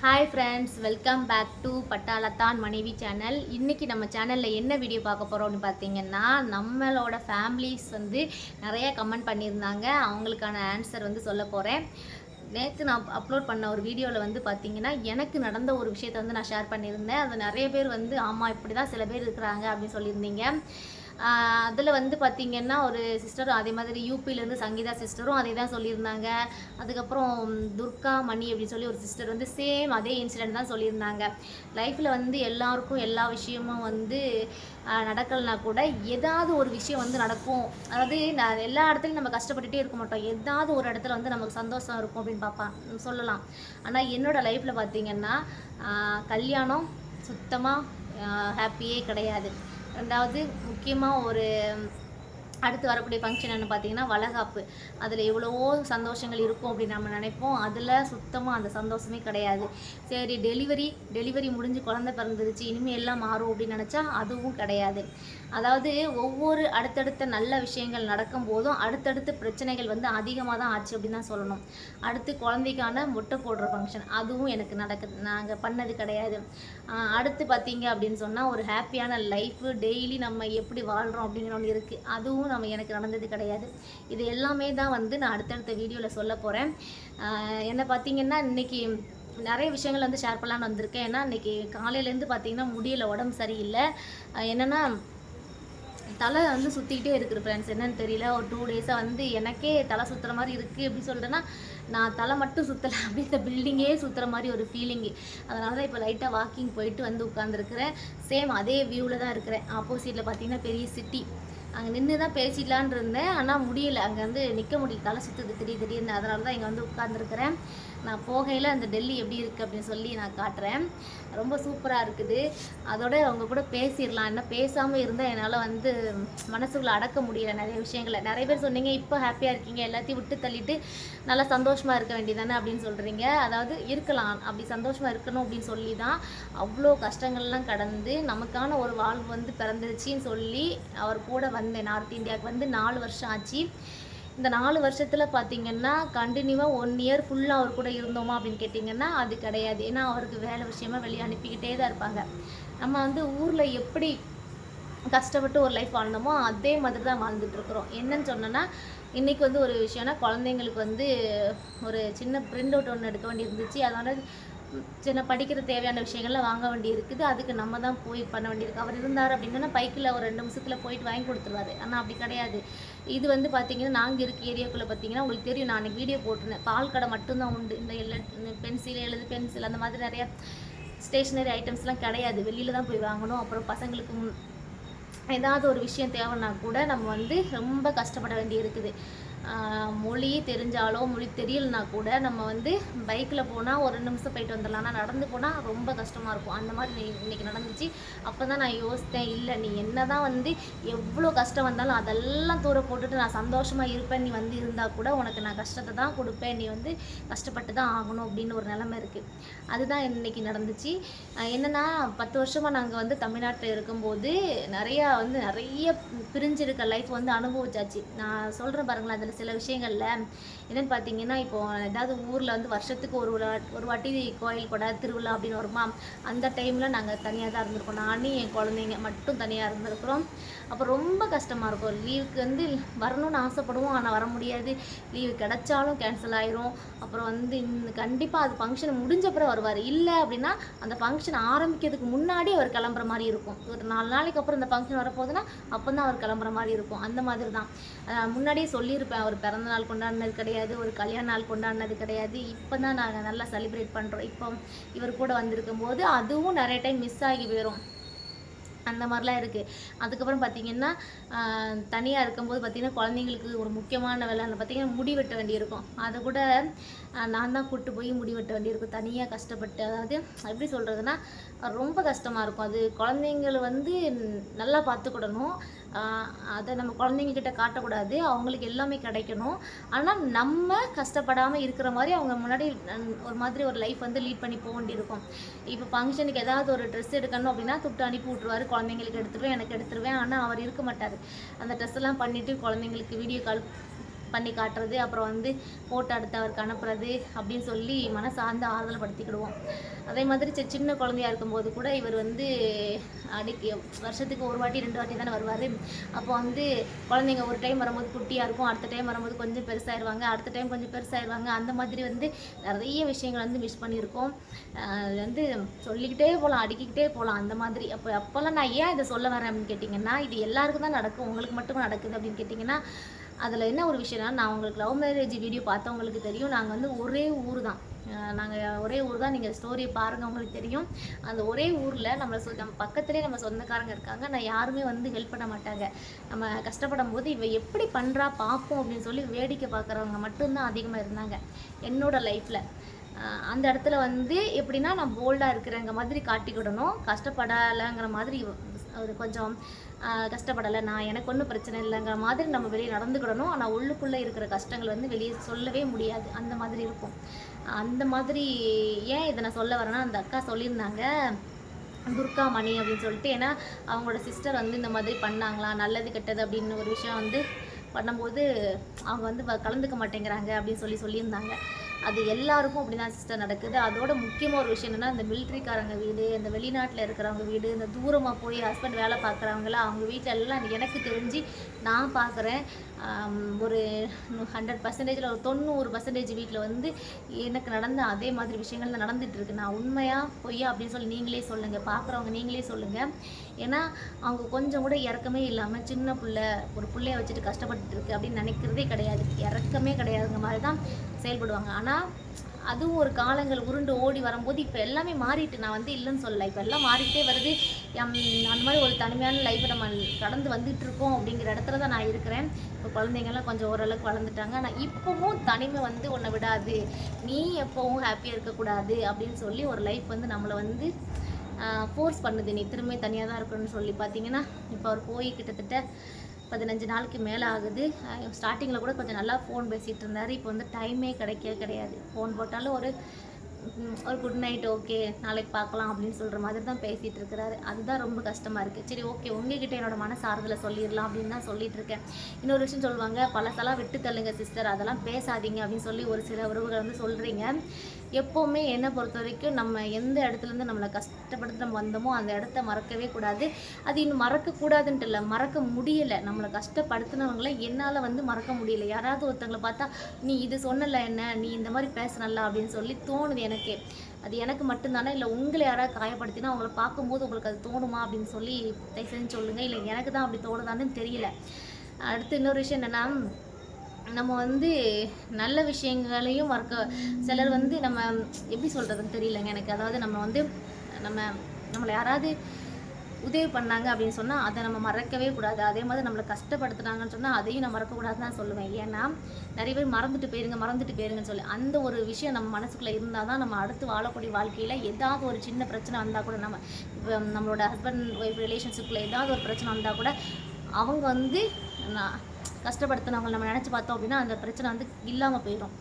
Hi friends welcome back to பட்டாளத்தான் மனைவி channel இன்றைக்கி நம்ம சேனலில் என்ன வீடியோ பார்க்க போகிறோம்னு பார்த்தீங்கன்னா நம்மளோட ஃபேமிலிஸ் வந்து நிறைய கமெண்ட் பண்ணியிருந்தாங்க. அவங்களுக்கான ஆன்சர் வந்து சொல்ல போகிறேன் நேற்று நான் அப்லோட் பண்ண ஒரு வீடியோவில் வந்து பார்த்தீங்கன்னா எனக்கு நடந்த ஒரு விஷயத்தை வந்து நான் ஷேர் பண்ணியிருந்தேன். அது நிறைய பேர் வந்து ஆமாம் இப்படி தான் சில பேர் இருக்கிறாங்க அப்படின்னு சொல்லியிருந்தீங்க. அதில் வந்து பார்த்திங்கன்னா ஒரு சிஸ்டரும் அதே மாதிரி யூபியிலேருந்து சங்கீதா சிஸ்டரும் அதே தான் சொல்லியிருந்தாங்க. அதுக்கப்புறம் துர்கா மணி அப்படின்னு சொல்லி ஒரு சிஸ்டர் வந்து சேம் அதே இன்சிடெண்ட் தான் சொல்லியிருந்தாங்க. லைஃப்பில் வந்து எல்லாருக்கும் எல்லா விஷயமும் வந்து நடக்கலைனா கூட ஏதாவது ஒரு விஷயம் வந்து நடக்கும். அதாவது நான் எல்லா இடத்துலையும் நம்ம கஷ்டப்பட்டுட்டே இருக்க மாட்டோம். ஏதாவது ஒரு இடத்துல வந்து நமக்கு சந்தோஷம் இருக்கும் அப்படின்னு பார்ப்பான். சொல்லலாம். ஆனால் என்னோடய லைஃப்பில் பார்த்தீங்கன்னா கல்யாணம் சுத்தமாக ஹாப்பியே கிடையாது. ரெண்டாவது முக்கியமாக ஒரு அடுத்து வரக்கூடிய ஃபங்க்ஷன் என்ன பார்த்தீங்கன்னா வளகாப்பு. அதில் எவ்வளவோ சந்தோஷங்கள் இருக்கும் அப்படின்னு நம்ம நினைப்போம். அதில் சுத்தமாக அந்த சந்தோஷமே கிடையாது. சரி டெலிவரி டெலிவரி முடிஞ்சு குழந்தை பிறந்துருச்சு இனிமேல் எல்லாம் மாறும் அப்படின்னு நினச்சா அதுவும் கிடையாது. அதாவது ஒவ்வொரு அடுத்தடுத்த நல்ல விஷயங்கள் நடக்கும் போதும் அடுத்தடுத்து பிரச்சனைகள் வந்து அதிகமாக தான் ஆச்சு அப்படின்னு தான் சொல்லணும். அடுத்து குழந்தைக்கான முட்டை போடுற ஃபங்க்ஷன் அதுவும் எனக்கு நடக்குது. நாங்கள் பண்ணது கிடையாது. அடுத்து பார்த்தீங்க அப்படின்னு சொன்னால் ஒரு ஹாப்பியான லைஃப் டெய்லி நம்ம எப்படி வாழ்கிறோம் அப்படிங்கிற ஒன்று இருக்குது அதுவும் நம்ம எனக்கு நடந்தது கிடையாது. இது எல்லாமே தான் வந்து நான் அடுத்தடுத்த வீடியோவில் சொல்ல போகிறேன் என்ன பார்த்தீங்கன்னா இன்னைக்கு நிறைய விஷயங்கள் வந்து ஷேர் பண்ணலான்னு வந்திருக்கேன். ஏன்னா இன்னைக்கு காலையிலேருந்து பார்த்தீங்கன்னா முடியல உடம்பு சரியில்லை. என்னென்னா என்னன்னா தலை வந்து சுற்றிக்கிட்டே இருக்குது ஃப்ரெண்ட்ஸ் என்னன்னு தெரியல. ஒரு டூ டேஸாக வந்து எனக்கே தலை சுற்றுற மாதிரி இருக்குது எப்படி சொல்கிறேன்னா நான் தலை மட்டும் சுற்றலை அப்படி இந்த பில்டிங்கே சுற்றுற மாதிரி ஒரு ஃபீலிங்கு அதனால தான் இப்போ லைட்டாக வாக்கிங் போயிட்டு வந்து உட்காந்துருக்குறேன் சேம் அதே வியூவில் தான் இருக்கிறேன். ஆப்போசிட்டில் பார்த்தீங்கன்னா பெரிய சிட்டி அங்கே நின்று தான் பேசிடலான் இருந்தேன். ஆனால் முடியல. அங்கே வந்து நிற்க முடியல தலை சுற்றுது திடீர் திடீர்னு. அதனால தான் இங்கே வந்து உட்காந்துருக்குறேன் நான் போகையில் அந்த டெல்லி எப்படி இருக்குது அப்படின்னு சொல்லி நான் காட்டுறேன். ரொம்ப சூப்பராக இருக்குது. அதோட அவங்க கூட பேசிடலாம். என்ன பேசாமல் இருந்தால் என்னால் வந்து மனசுக்குள்ளே அடக்க முடியல நிறைய விஷயங்களை. நிறைய பேர் சொன்னீங்க இப்போ ஹாப்பியாக இருக்கீங்க. எல்லாத்தையும் விட்டு தள்ளிட்டு நல்லா சந்தோஷமாக இருக்க வேண்டியதானே அப்படின்னு சொல்கிறீங்க அதாவது இருக்கலாம். அப்படி சந்தோஷமாக இருக்கணும் அப்படின்னு சொல்லி தான் அவ்வளோ கஷ்டங்கள்லாம் கடந்து நமக்கான ஒரு வாழ்வு வந்து பிறந்துருச்சின்னு சொல்லி அவர் கூட வந்தேன். நார்த் இந்தியாவுக்கு வந்து நாலு வருஷம் ஆச்சு. இந்த நாலு வருஷத்தில் பார்த்தீங்கன்னா கண்டினியூவாக ஒன் இயர் ஃபுல்லாக அவர் கூட இருந்தோமா அப்படின்னு கேட்டிங்கன்னா அது கிடையாது. ஏன்னா அவருக்கு வேலை விஷயமா வெளியே அனுப்பிக்கிட்டே தான் இருப்பாங்க. நம்ம வந்து ஊரில் எப்படி கஷ்டப்பட்டு ஒரு லைஃப் வாழ்ந்தோமோ அதே மாதிரி தான் வாழ்ந்துட்டு இருக்கிறோம். என்னன்னு சொன்னோன்னா இன்றைக்கி வந்து ஒரு விஷயம்னா குழந்தைங்களுக்கு வந்து ஒரு சின்ன பிரிண்ட் அவுட் ஒன்று எடுக்க வேண்டி இருந்துச்சு அதனால் சின்ன படிக்கிற தேவையான விஷயங்கள்லாம் வாங்க வேண்டி இருக்குது அதுக்கு நம்ம தான் போய் பண்ண வேண்டியிருக்கு. அவர் இருந்தார் அப்படின்னா பைக்கில் ஒரு ரெண்டு நிமிஷத்தில் போயிட்டு வாங்கி கொடுத்துருவாரு. ஆனால் அப்படி கிடையாது. இது வந்து பார்த்தீங்கன்னா நாங்கள் இருக்க ஏரியாக்குள்ளே பார்த்தீங்கன்னா உங்களுக்கு தெரியும் நான் அன்றைக்கி வீடியோ போட்டிருந்தேன். பால் கடை மட்டும்தான் உண்டு. இந்த எல்லா பென்சில் எழுது பென்சில் அந்த மாதிரி நிறையா ஸ்டேஷ்னரி ஐட்டம்ஸ்லாம் கிடையாது. வெளியில் தான் போய் வாங்கணும். அப்புறம் பசங்களுக்கு ஏதாவது ஒரு விஷயம் தேவைன்னா கூட நம்ம வந்து ரொம்ப கஷ்டப்பட வேண்டி இருக்குது மொழி தெரிஞ்சாலோ மொழி தெரியலனா கூட நம்ம வந்து பைக்கில் போனால் ஒரு ரெண்டு நிமிஷம் போயிட்டு வந்துடலாம். ஆனால் நடந்து போனால் ரொம்ப கஷ்டமாக இருக்கும். அந்த மாதிரி இன்னை- இன்னைக்கு நடந்துச்சு. அப்போ தான் நான் யோசித்தேன் இல்லை நீ என்ன தான் வந்து எவ்வளோ கஷ்டம் வந்தாலும் அதெல்லாம் தூர போட்டுட்டு நான் சந்தோஷமாக இருப்பேன். நீ வந்து இருந்தால் கூட உனக்கு நான் கஷ்டத்தை தான் கொடுப்பேன். நீ வந்து கஷ்டப்பட்டு தான் ஆகணும். அப்படின்னு ஒரு நிலமை இருக்குது அதுதான் இன்றைக்கி நடந்துச்சு. என்னென்னா பத்து வருஷமாக நாங்கள் வந்து தமிழ்நாட்டில் இருக்கும்போது நிறையா வந்து நிறைய பிரிஞ்சிருக்க லைஃப் வந்து அனுபவிச்சாச்சு. நான் சொல்கிறேன் பாருங்களேன் அதில் சில விஷயங்களில் என்னென்னு பார்த்தீங்கன்னா இப்போ ஏதாவது ஊரில் வந்து வருஷத்துக்கு ஒரு ஒரு வாட்டி கோயில் கொடை திருவிழா அப்படின்னு வருமா? அந்த டைமில் நாங்கள் தனியாக தான் இருந்திருக்கோம். நானும் என் குழந்தைங்க மட்டும் தனியாக இருந்திருக்கிறோம். அப்போ ரொம்ப கஷ்டமாக இருக்கும். லீவுக்கு வந்து வரணும்னு ஆசைப்படுவோம். ஆனால் வர முடியாது. லீவு கிடைச்சாலும் கேன்சல் ஆயிரும். அப்புறம் வந்து இந்த கண்டிப்பாக அது ஃபங்க்ஷன் முடிஞ்ச பிறகு வருவார். இல்லை அப்படின்னா அந்த ஃபங்க்ஷன் ஆரம்பிக்கிறதுக்கு முன்னாடி அவர் கிளம்புற மாதிரி இருக்கும். ஒரு நாலு நாளைக்கு அப்புறம் இந்த ஃபங்க்ஷன் வரப்போகுதுன்னா அப்போ தான் அவர் கிளம்புற மாதிரி இருக்கும். அந்த மாதிரி தான் முன்னாடியே சொல்லியிருப்பேன். ஒரு பிறந்த நாள் கொண்டாடினது கிடையாது ஒரு கல்யாண நாள் கொண்டாடினது கிடையாது. இப்போ தான் நாங்கள் நல்லா செலிப்ரேட் பண்ணுறோம் இப்போ இவர் கூட வந்திருக்கும் போது அதுவும் நிறைய டைம் மிஸ் ஆகி போயிடும் அந்த மாதிரிலாம் இருக்குது அதுக்கப்புறம் பார்த்தீங்கன்னா தனியாக இருக்கும்போது பார்த்திங்கன்னா குழந்தைங்களுக்கு ஒரு முக்கியமான வேலை. பார்த்தீங்கன்னா முடி வெட்ட வேண்டியிருக்கும். அதை கூட நான் தான் கூப்பிட்டு போய் முடி வெட்ட வேண்டியிருக்கும். தனியாக கஷ்டப்பட்டு. அதாவது எப்படி சொல்கிறதுனா ரொம்ப கஷ்டமாக இருக்கும். அது குழந்தைங்களை வந்து நல்லா பார்த்துக்கிடணும். அதை நம்ம குழந்தைங்கக்கிட்ட காட்டக்கூடாது. அவங்களுக்கு எல்லாமே கிடைக்கணும். ஆனால் நம்ம கஷ்டப்படாமல் இருக்கிற மாதிரி அவங்க முன்னாடி ஒரு மாதிரி ஒரு லைஃப் வந்து லீட் பண்ணி போக வேண்டியிருக்கும். இப்போ ஃபங்க்ஷனுக்கு ஏதாவது ஒரு ட்ரெஸ் எடுக்கணும் அப்படின்னா துட்டு அனுப்பி விட்ருவாரு குழந்தைங்களுக்கு எடுத்துருவேன் எனக்கு எடுத்துருவேன். ஆனால் அவர் இருக்க மாட்டார். அந்த ட்ரெஸ் எல்லாம் பண்ணிவிட்டு குழந்தைங்களுக்கு வீடியோ கால் பண்ணி காட்டுறது அப்புறம் வந்து ஃபோட்டோ எடுத்து அவருக்கு அனுப்புறது அப்படின்னு சொல்லி மனசார்ந்து ஆறுதல் படுத்திக்கிடுவோம். அதே மாதிரி சின்ன குழந்தையா இருக்கும்போது கூட இவர் வந்து அடிக்க வருஷத்துக்கு ஒரு வாட்டி ரெண்டு வாட்டி தானே வருவார். அப்போ வந்து குழந்தைங்க ஒரு டைம் வரும்போது குட்டியாக இருக்கும் அடுத்த டைம் வரும்போது கொஞ்சம் பெருசாயிருவாங்க அடுத்த டைம் கொஞ்சம் பெருசாகிடுவாங்க அந்த மாதிரி வந்து நிறைய விஷயங்கள் வந்து மிஸ் பண்ணியிருக்கோம். அது வந்து சொல்லிக்கிட்டே போகலாம் அடிக்கிக்கிட்டே போகலாம் அந்த மாதிரி. அப்போ அப்போல்லாம் நான் ஏன் இதை சொல்ல வரேன் அப்படின்னு கேட்டிங்கன்னா இது எல்லாருக்கும் தான் நடக்கும் உங்களுக்கு மட்டும் நடக்குது அப்படின்னு கேட்டிங்கன்னா அதில் என்ன ஒரு விஷயம்னா நான் உங்களுக்கு லவ் மேரேஜ் வீடியோ பார்த்தவங்களுக்கு தெரியும். நாங்கள் வந்து ஒரே ஊர் தான் நாங்கள் ஒரே ஊர் தான் நீங்கள் ஸ்டோரியை பாருங்கள் உங்களுக்கு தெரியும். அந்த ஒரே ஊரில் நம்மளை சொ நம்ம பக்கத்துலேயே நம்ம சொந்தக்காரங்க இருக்காங்க. நான் யாருமே வந்து ஹெல்ப் பண்ண மாட்டாங்க. நம்ம கஷ்டப்படும் போது இவ எப்படி பண்ணுறா பார்ப்போம் அப்படின்னு சொல்லி வேடிக்கை பார்க்குறவங்க மட்டும்தான் அதிகமாக இருந்தாங்க. என்னோடய லைஃப்பில் அந்த இடத்துல வந்து எப்படின்னா நான் போல்டாக இருக்கிறேங்க மாதிரி காட்டிக்கிடணும் கஷ்டப்படலைங்கிற மாதிரி ஒரு கொஞ்சம் கஷ்டப்படலை. நான் எனக்கு ஒன்றும் பிரச்சனை இல்லைங்கிற மாதிரி நம்ம வெளியே நடந்துக்கிடணும். ஆனால் உள்ளுக்குள்ளே இருக்கிற கஷ்டங்கள் வந்து வெளியே சொல்லவே முடியாது. அந்த மாதிரி இருக்கும். அந்த மாதிரி ஏன் இதை நான் சொல்ல வரேன்னா அந்த அக்கா சொல்லியிருந்தாங்க துர்கா மணி அப்படின்னு சொல்லிட்டு. ஏன்னா அவங்களோட சிஸ்டர் வந்து இந்த மாதிரி பண்ணாங்களா? நல்லது கெட்டது அப்படின்னு ஒரு விஷயம் வந்து பண்ணும்போது அவங்க வந்து வ- கலந்துக்க மாட்டேங்கிறாங்க அப்படின்னு சொல்லி சொல்லியிருந்தாங்க. அது எல்லாருக்கும் அப்படி தான் சிஸ்டர் நடக்குது. அதோட முக்கியமாக ஒரு விஷயம் என்னென்னா இந்த மிலிட்ரிக்காரங்க வீடு இந்த வெளிநாட்டில் இருக்கிறவங்க வீடு இந்த தூரமாக போய் ஹஸ்பண்ட் வேலை பார்க்குறவங்களா அவங்க வீட்டில் எல்லாம் எனக்கு தெரிஞ்சு நான் பார்க்குறேன் ஒரு ஹண்ட்ரட் பர்சன்டேஜில் ஒரு தொண்ணூறு பர்சன்டேஜ் வீட்டில் வந்து எனக்கு நடந்த அதே மாதிரி விஷயங்கள் தான் நடந்துட்டு இருக்கு. நான் உண்மையாக பொய்யா அப்படின்னு சொல்லி நீங்களே சொல்லுங்கள் பார்க்குறவங்க நீங்களே சொல்லுங்கள் ஏன்னா அவங்க கொஞ்சம் கூட இறக்கமே இல்லாமல் சின்ன பிள்ளை ஒரு பிள்ளைய வச்சுட்டு கஷ்டப்பட்டுட்டு இருக்கு அப்படின்னு நினைக்கிறதே கிடையாது. இறக்கமே கிடையாதுங்க மாதிரி தான் செயல்படுவாங்க. ஆனால் ஆனால் அதுவும் ஒரு காலங்கள் உருண்டு ஓடி வரும்போது இப்போ எல்லாமே மாறிட்டு நான் வந்து இல்லைன்னு சொல்லலை. இப்போ எல்லாம் மாறிக்கிட்டே வருது. எம், அந்த மாதிரி ஒரு தனிமையான லைஃப்பை நம்ம கடந்து வந்துட்டு இருக்கோம் அப்படிங்கிற இடத்துல தான் நான் இருக்கிறேன். இப்போ குழந்தைங்கள்லாம் கொஞ்சம் ஓரளவுக்கு வளர்ந்துட்டாங்க. ஆனால் இப்போவும் தனிமை வந்து உன்னை விடாது. நீ எப்போவும் ஹாப்பியாக இருக்கக்கூடாது அப்படின்னு சொல்லி ஒரு லைஃப் வந்து நம்மளை வந்து ஃபோர்ஸ் பண்ணுது. நீ திரும்ப தனியாக தான் இருக்கணும்னு சொல்லி பார்த்தீங்கன்னா இப்போ அவர் போய் கிட்டத்தட்ட பதினஞ்சு நாளைக்கு மேலே ஆகுது ஸ்டார்டிங்கில் கூட கொஞ்சம் நல்லா ஃபோன் பேசிகிட்டு இருந்தார். இப்போ வந்து டைமே கிடைக்க கிடையாது. ஃபோன் போட்டாலும் ஒரு ஒரு குட் நைட் ஓகே நாளைக்கு பார்க்கலாம் அப்படின்னு சொல்கிற மாதிரி தான் பேசிகிட்டு இருக்கிறாரு. அதுதான் ரொம்ப கஷ்டமாக இருக்குது சரி ஓகே உங்ககிட்ட என்னோட மனசு ஆறுதலை சொல்லிடலாம் அப்படின்னு தான் சொல்லிட்டு இருக்கேன். இன்னொரு விஷயம் சொல்லுவாங்க பழசெல்லாம் விட்டு தள்ளுங்க சிஸ்டர் அதெல்லாம் பேசாதீங்க அப்படின்னு சொல்லி ஒரு சில உறவுகள் வந்து சொல்கிறீங்க எப்போவுமே என்னை பொறுத்த வரைக்கும் நம்ம எந்த இடத்துலேருந்து நம்மளை கஷ்டப்படுத்தி நம்ம வந்தோமோ அந்த இடத்த மறக்கவே கூடாது. அது இன்னும் மறக்கக்கூடாதுன்ட்டு இல்லை மறக்க முடியலை. நம்மளை கஷ்டப்படுத்தினவங்கள என்னால் வந்து மறக்க முடியல. யாராவது ஒருத்தங்களை பார்த்தா நீ இது சொன்னல என்ன? நீ இந்த மாதிரி பேசுனல அப்படின்னு சொல்லி தோணுது எனக்கு. அது எனக்கு மட்டும்தானே? இல்லை உங்களை யாராவது காயப்படுத்தினா அவங்கள பார்க்கும்போது உங்களுக்கு அது தோணுமா? அப்படின்னு சொல்லி தயவு செஞ்சு சொல்லுங்கள் இல்லை எனக்கு தான் அப்படி தோணுதான்னு தெரியல. அடுத்து இன்னொரு விஷயம் என்னென்னா நம்ம வந்து நல்ல விஷயங்களையும் மறக்க சிலர் வந்து நம்ம எப்படி சொல்கிறதுன்னு தெரியலங்க எனக்கு. அதாவது நம்ம வந்து நம்ம நம்மளை யாராவது உதவி பண்ணாங்க அப்படின்னு சொன்னால் அதை நம்ம மறக்கவே கூடாது. அதே மாதிரி நம்மளை கஷ்டப்படுத்துனாங்கன்னு சொன்னால் அதையும் நான் மறக்கக்கூடாதுன்னு தான் சொல்லுவேன். ஏன்னா நிறைய பேர் மறந்துட்டு போயிருங்க மறந்துட்டு போயிருங்கன்னு சொல்லி அந்த ஒரு விஷயம் நம்ம மனசுக்குள்ளே இருந்தால் தான் நம்ம அடுத்து வாழக்கூடிய வாழ்க்கையில் ஏதாவது ஒரு சின்ன பிரச்சனை வந்தால் கூட நம்ம இப்போ நம்மளோட ஹஸ்பண்ட் ஒய்ஃப் ரிலேஷன்ஷிப்பில் ஏதாவது ஒரு பிரச்சனை வந்தால் கூட அவங்க வந்து நான் கஷ்டப்படுத்தினவங்க நம்ம நினச்சி பார்த்தோம் அப்படின்னா அந்த பிரச்சனை வந்து இல்லாமல் போயிடும்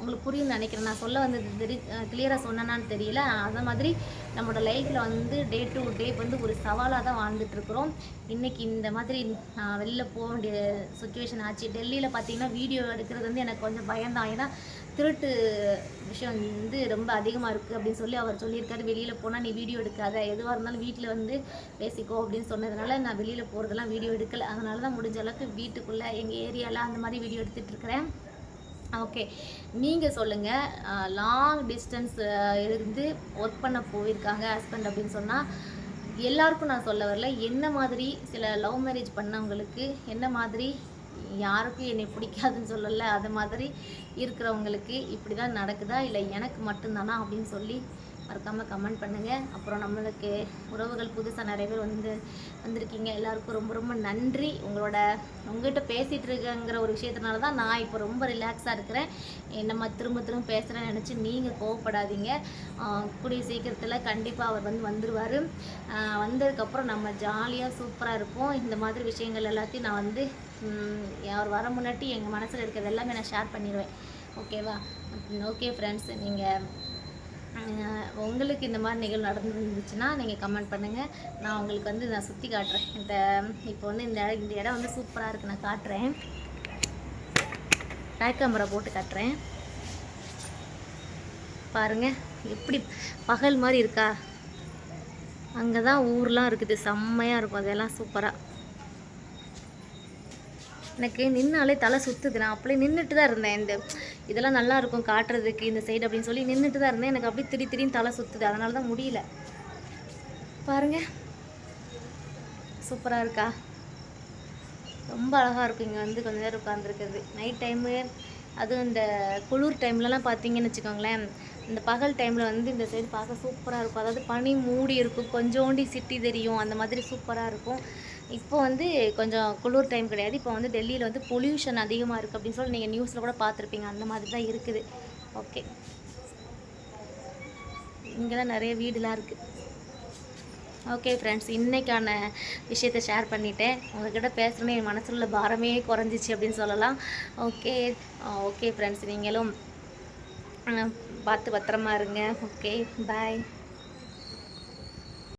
உங்களுக்கு புரியும்னு நினைக்கிறேன். நான் சொல்ல வந்தது தெரி கிளியராக சொன்னேனான்னு தெரியல. அதே மாதிரி நம்மளோட லைஃப்பில் வந்து டே டு டே வந்து ஒரு சவாலாக தான் வாழ்ந்துட்டுருக்குறோம் இன்றைக்கி இந்த மாதிரி நான் வெளில போக வேண்டிய சுச்சுவேஷன் ஆச்சு. டெல்லியில் பார்த்தீங்கன்னா வீடியோ எடுக்கிறது வந்து எனக்கு கொஞ்சம் பயம்தான் ஏன்னா திருட்டு விஷயம் வந்து ரொம்ப அதிகமாக இருக்குது அப்படின்னு சொல்லி அவர் சொல்லியிருக்காரு. வெளியில் போனால் நீ வீடியோ எடுக்காத. எதுவாக இருந்தாலும் வீட்டில் வந்து பேசிக்கோ அப்படின்னு சொன்னதுனால நான் வெளியில் போகிறதெல்லாம் வீடியோ எடுக்கலை. அதனால தான் முடிஞ்ச அளவுக்கு வீட்டுக்குள்ளே எங்கள் ஏரியாவில் அந்த மாதிரி வீடியோ எடுத்துகிட்டு இருக்கிறேன். ஓகே நீங்கள் சொல்லுங்கள் லாங் டிஸ்டன்ஸ் இருந்து ஒர்க் பண்ண போயிருக்காங்க ஹஸ்பண்ட் அப்படின்னு சொன்னால் எல்லாருக்கும் நான் சொல்ல வரல என்ன மாதிரி சில லவ் மேரேஜ் பண்ணவங்களுக்கு என்ன மாதிரி யாருக்கும் என்னை பிடிக்காதுன்னு சொல்லலை அது மாதிரி இருக்கிறவங்களுக்கு இப்படி தான் நடக்குதா? இல்லை எனக்கு மட்டும்தானா? அப்படின்னு சொல்லி மறக்காமல் கமெண்ட் பண்ணுங்கள் அப்புறம் நம்மளுக்கு உறவுகள் புதுசாக நிறைய பேர் வந்து வந்திருக்கீங்க. எல்லாருக்கும் ரொம்ப ரொம்ப நன்றி. உங்களோட உங்ககிட்ட பேசிகிட்டு இருக்கங்கிற ஒரு விஷயத்தினால தான் நான் இப்போ ரொம்ப ரிலாக்ஸாக இருக்கிறேன். நம்ம திரும்ப திரும்ப பேசுகிறேன்னு நினச்சி நீங்கள் கோவப்படாதீங்க. கூடிய சீக்கிரத்தில் கண்டிப்பாக அவர் வந்து வந்துடுவார் வந்ததுக்கப்புறம் நம்ம ஜாலியாக சூப்பராக இருப்போம். இந்த மாதிரி விஷயங்கள் எல்லாத்தையும் நான் வந்து அவர் வர முன்னாடி எங்கள் மனசில் இருக்கிறது எல்லாமே நான் ஷேர் பண்ணிடுவேன் ஓகேவா ஓகே ஃப்ரெண்ட்ஸ் நீங்கள் உங்களுக்கு இந்த மாதிரி நிகழ்வு நடந்துருந்துச்சுன்னா நீங்கள் கமெண்ட் பண்ணுங்கள் நான் உங்களுக்கு வந்து நான் சுற்றி காட்டுறேன். இந்த இப்போ வந்து இந்த இடம் இந்த இடம் வந்து சூப்பராக இருக்குது நான் காட்டுறேன். பேக் கேமரா போட்டு காட்டுறேன். பாருங்க எப்படி பகல் மாதிரி இருக்கா? அங்கே தான் ஊர்லாம் இருக்குது. செம்மையாக இருக்கும். அதெல்லாம் சூப்பராக எனக்கு நின்னாலே தலை சுற்றுது நான் அப்படியே நின்றுட்டு தான் இருந்தேன். இந்த இதெல்லாம் நல்லா இருக்கும் காட்டுறதுக்கு இந்த சைடு அப்படின்னு சொல்லி நின்றுட்டு தான் இருந்தேன். எனக்கு அப்படியே திடீர் திடீர்னு தலை சுற்றுது அதனால தான் முடியல. பாருங்க. சூப்பராக இருக்கா? ரொம்ப அழகாக இருக்கும் இங்கே வந்து கொஞ்ச நேரம் உட்காந்துருக்குது நைட் டைமு அதுவும் இந்த குளிர் டைம்லலாம் பார்த்தீங்கன்னு வச்சுக்கோங்களேன். இந்த பகல் டைமில் வந்து இந்த சைடு பார்க்க சூப்பராக இருக்கும். அதாவது பனி மூடி இருக்கும். கொஞ்சோண்டி சிட்டி தெரியும். அந்த மாதிரி சூப்பராக இருக்கும். இப்போ வந்து கொஞ்சம் குளிர் டைம் கிடையாது. இப்போ வந்து டெல்லியில் வந்து பொல்யூஷன் அதிகமாக இருக்குது அப்படின்னு சொல்லி நீங்கள் நியூஸில் கூட பார்த்துருப்பீங்க. அந்த மாதிரி தான் இருக்குது. ஓகே இங்கே தான் நிறைய வீடுலாம் இருக்குது ஓகே ஃப்ரெண்ட்ஸ் இன்றைக்கான விஷயத்தை ஷேர் பண்ணிட்டேன். உங்கள்கிட்ட பேசுகிறேன்னு என் மனசில் உள்ள பாரமே குறைஞ்சிச்சு அப்படின்னு சொல்லலாம். ஓகே ஓகே ஃப்ரெண்ட்ஸ் நீங்களும் பார்த்து பத்திரமா இருங்க. Okay bye